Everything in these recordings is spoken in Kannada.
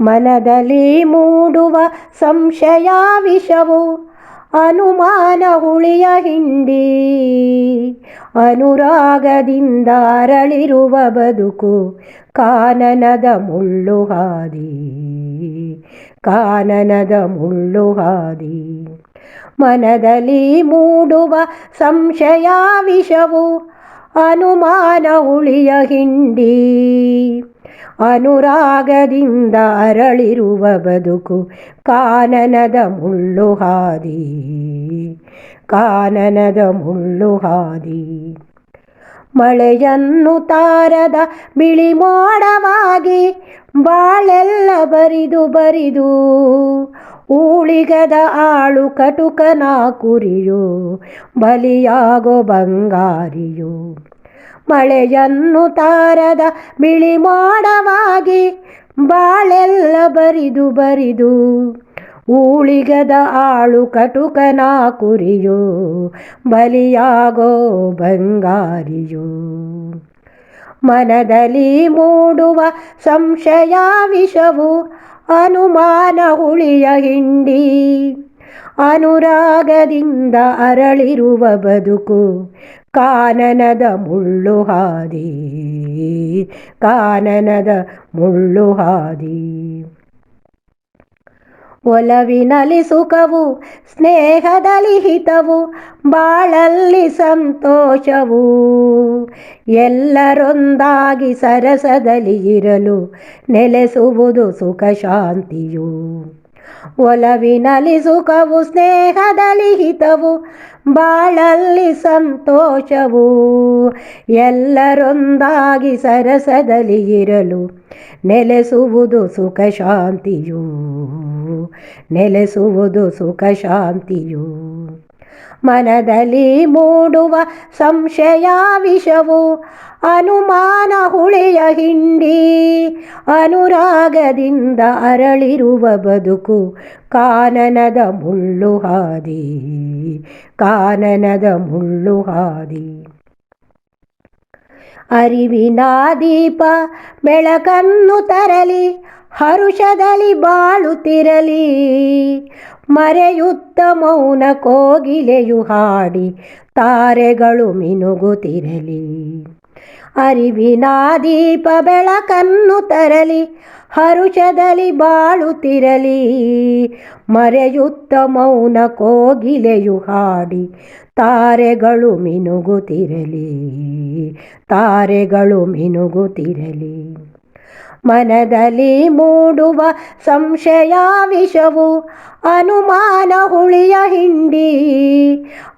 ಮನದಲ್ಲಿ ಮೂಡುವ ಸಂಶಯ ವಿಷವು ಅನುಮಾನ ಹುಳಿಯ ಹಿಂಡಿ. ಅನುರಾಗದಿಂದ ಅರಳಿರುವ ಬದುಕು ಕಾನನದ ಮುಳ್ಳು ಹಾದಿ. ಕಾನನದ ಮುಳ್ಳು ಹಾದಿ. ಮನದಲ್ಲಿ ಮೂಡುವ ಸಂಶಯ ವಿಷವು ಅನುಮಾನ ಉಳಿಯ ಹಿಂಡಿ. ಅನುರಾಗದಿಂದ ಅರಳಿರುವ ಬದುಕು ಕಾನನದ ಮುಳ್ಳು ಹಾದಿ. ಕಾನನದ ಮುಳ್ಳು ಹಾದಿ. ಮಳೆಯನ್ನು ತಾರದ ಬಿಳಿ ಮೋಡವಾಗಿ ಬಾಳೆಲ್ಲ ಬರಿದು ಬರಿದು, ಊಳಿಗದ ಆಳು ಕಟುಕನ ಕುರಿಯು, ಬಲಿಯಾಗೋ ಬಂಗಾರಿಯು. ಮಳೆಯನ್ನು ತಾರದ ಬಿಳಿ ಮಾಡವಾಗಿ ಬಾಳೆಲ್ಲ ಬರಿದು ಬರಿದು, ಊಳಿಗದ ಆಳು ಕಟುಕನ ಕುರಿಯು, ಬಲಿಯಾಗೋ ಬಂಗಾರಿಯು. ಮನದಲ್ಲಿ ಮೂಡುವ ಸಂಶಯ ವಿಷವು ಅನುಮಾನ ಹುಳಿಯ ಹಿಂಡಿ. ಅನುರಾಗದಿಂದ ಅರಳಿರುವ ಬದುಕು ಕಾನನದ ಮುಳ್ಳು ಹಾದಿ, ಕಾನನದ ಮುಳ್ಳು ಹಾದಿ. ಒಲವಿನಲ್ಲಿ ಸುಖವು, ಸ್ನೇಹದಲ್ಲಿ ಹಿತವು, ಬಾಳಲ್ಲಿ ಸಂತೋಷವು. ಎಲ್ಲರೊಂದಾಗಿ ಸರಸದಲ್ಲಿ ಇರಲು ನೆಲೆಸುವುದು ಸುಖ ಶಾಂತಿಯು. ಒಲವಿನಲ್ಲಿ ಸುಖವು, ಸ್ನೇಹದಲ್ಲಿ ಹಿತವು, ಬಾಳಲ್ಲಿ ಸಂತೋಷವು. ಎಲ್ಲರೊಂದಾಗಿ ಸರಸದಲ್ಲಿ ಇರಲು ನೆಲೆಸುವುದು ಸುಖ ಶಾಂತಿಯು. ನೆಲೆಸುವುದು ಸುಖ ಶಾಂತಿಯು. ಮನದಲ್ಲಿ ಮೂಡುವ ಸಂಶಯ ವಿಷವು ಅನುಮಾನ ಹುಳಿಯ ಹಿಂಡಿ. ಅನುರಾಗದಿಂದ ಅರಳಿರುವ ಬದುಕು ಕಾನನದ ಮುಳ್ಳು ಹಾದಿ. ಕಾನನದ ಮುಳ್ಳು ಹಾದಿ. ಅರಿವಿನ ದೀಪ ಬೆಳಕನ್ನು ತರಲಿ ಹರುಷದಲ್ಲಿ ಬಾಳುತ್ತಿರಲಿ. ಮರೆಯುತ್ತ ಮೌನ ಕೋಗಿಲೆಯು ಹಾಡಿ ತಾರೆಗಳು ಮಿನುಗುತ್ತಿರಲಿ. ಅರಿವಿನ ದೀಪ ಬೆಳಕನ್ನು ತರಲಿ ಹರುಷದಲ್ಲಿ ಬಾಳುತ್ತಿರಲಿ. ಮರೆಯುತ್ತ ಮೌನ ಕೋಗಿಲೆಯು ಹಾಡಿ ತಾರೆಗಳು ಮಿನುಗುತ್ತಿರಲಿ ತಾರೆಗಳು ಮಿನುಗುತ್ತಿರಲಿ. ಮನದಲ್ಲಿ ಮೂಡುವ ಸಂಶಯ ವಿಷವು ಅನುಮಾನ ಹುಳಿಯ ಹಿಂಡಿ.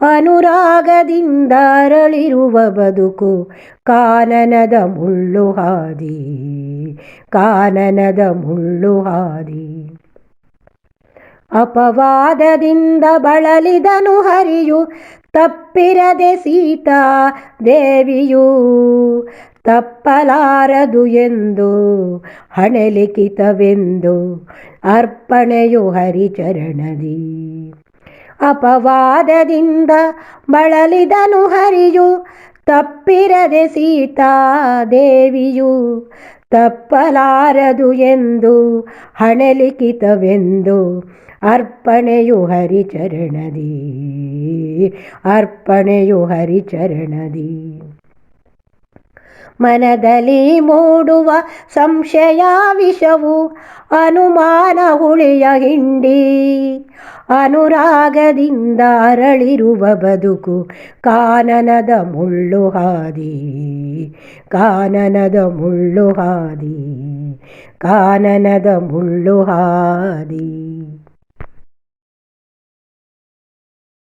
ಅನುರಾಗದಿಂದ ಅರಳಿರುವ ಬದುಕು ಕಾನನದ ಮುಳ್ಳು ಹಾದಿ. ಕಾನನದ ಮುಳ್ಳು ಹಾದಿ. ಅಪವಾದದಿಂದ ಬಳಲಿದನು ಹರಿಯು ತಪ್ಪಿರದೆ ಸೀತಾ ದೇವಿಯು. ತಪ್ಪಲಾರದು ಎಂದು ಹಣೆಲಿಖಿತವೆಂದು ಅರ್ಪಣೆಯು ಹರಿಚರಣದಿ. ಅಪವಾದದಿಂದ ಬಳಲಿದನು ಹರಿಯು, ತಪ್ಪಿರದೆ ಸೀತಾ ದೇವಿಯು, ತಪ್ಪಲಾರದು ಎಂದು ಹಣೆಲಿಖಿತವೆಂದು ಅರ್ಪಣೆಯು ಹರಿಚರಣದಿ. ಅರ್ಪಣೆಯು ಹರಿಚರಣದಿ. ಮನದಲ್ಲಿ ಮೂಡುವ ಸಂಶಯ ವಿಷವು ಅನುಮಾನ ಹುಳಿಯ ಹಿಂಡಿ. ಅನುರಾಗದಿಂದ ಅರಳಿರುವ ಬದುಕು ಕಾನನದ ಮುಳ್ಳು ಹಾದಿ. ಕಾನನದ ಮುಳ್ಳು ಹಾದಿ. ಕಾನನದ ಮುಳ್ಳು ಹಾದಿ.